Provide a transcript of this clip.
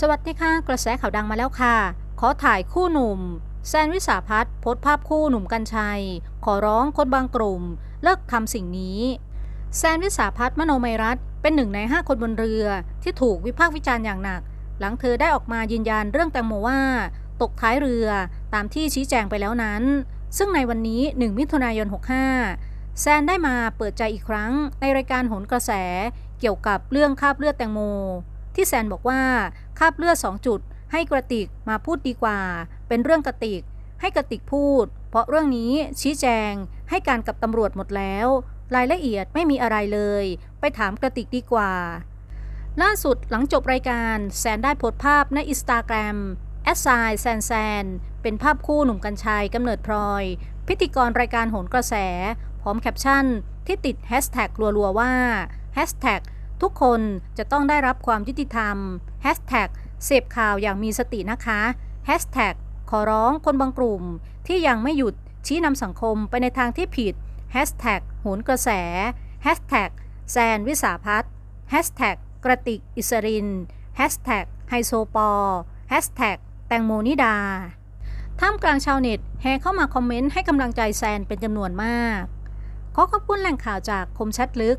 สวัสดีค่ะ กระแสข่าวดังมาแล้วค่ะ ขอถ่ายคู่หนุ่ม แซนวิสาพัฒน์โพสภาพคู่หนุ่มกัญชัย ขอร้องคนบางกลุ่ม เลิกทำสิ่งนี้ แซนวิสาพัฒน์มโนไมรัตน์เป็นหนึ่งในห้าคนบนเรือที่ถูกวิพากษ์วิจารณ์อย่างหนัก หลังเธอได้ออกมายืนยันเรื่องแตงโมว่า ตกท้ายเรือตามที่ชี้แจงไปแล้วนั้น ซึ่งในวันนี้ 1 มิถุนายน 65 แซนได้มาเปิดใจอีกครั้งในรายการโหนกระแสเกี่ยวกับเรื่องคาบเลือดแตงโม ที่แซนบอกว่า คาบเลือด2จุด ให้กระติกมาพูดดีกว่า เป็นเรื่องกระติก ให้กระติกพูด เพราะเรื่องนี้ชี้แจง ให้การกับตำรวจหมดแล้ว รายละเอียดไม่มีอะไรเลย ไปถามกระติกดีกว่า ล่าสุดหลังจบรายการแซนได้โพสต์ภาพในอินสตาแกรมแอดไซแซนแซนเป็นภาพคู่หนุ่มกัญชัยกำเนิดพลอย พิธีกรรายการโหนกระแส พร้อมแคปชั่นที่ติดแฮชแท็กรัวๆว่าแฮชแท็ก ทุกคนจะต้องได้รับความยุติธรรมแฮชแท็กเสพข่าวอย่างมีสตินะคะแฮชแท็กขอร้องคนบางกลุ่มที่ยังไม่หยุดชี้นำสังคมไปในทางที่ผิดแฮชแท็กโหนกระแสแฮชแท็กแซนวิสาพัฒน์แฮชแท็กกระติกอิสรินแฮชแท็กไฮโซปอแฮชแท็กแตงโมนิดา ท่ามกลางชาวเน็ตแห่เข้ามาคอมเมนต์ให้กำลังใจแซนเป็นจำนวนมาก ขอขอบคุณแหล่งข่าวจากคมชัดลึก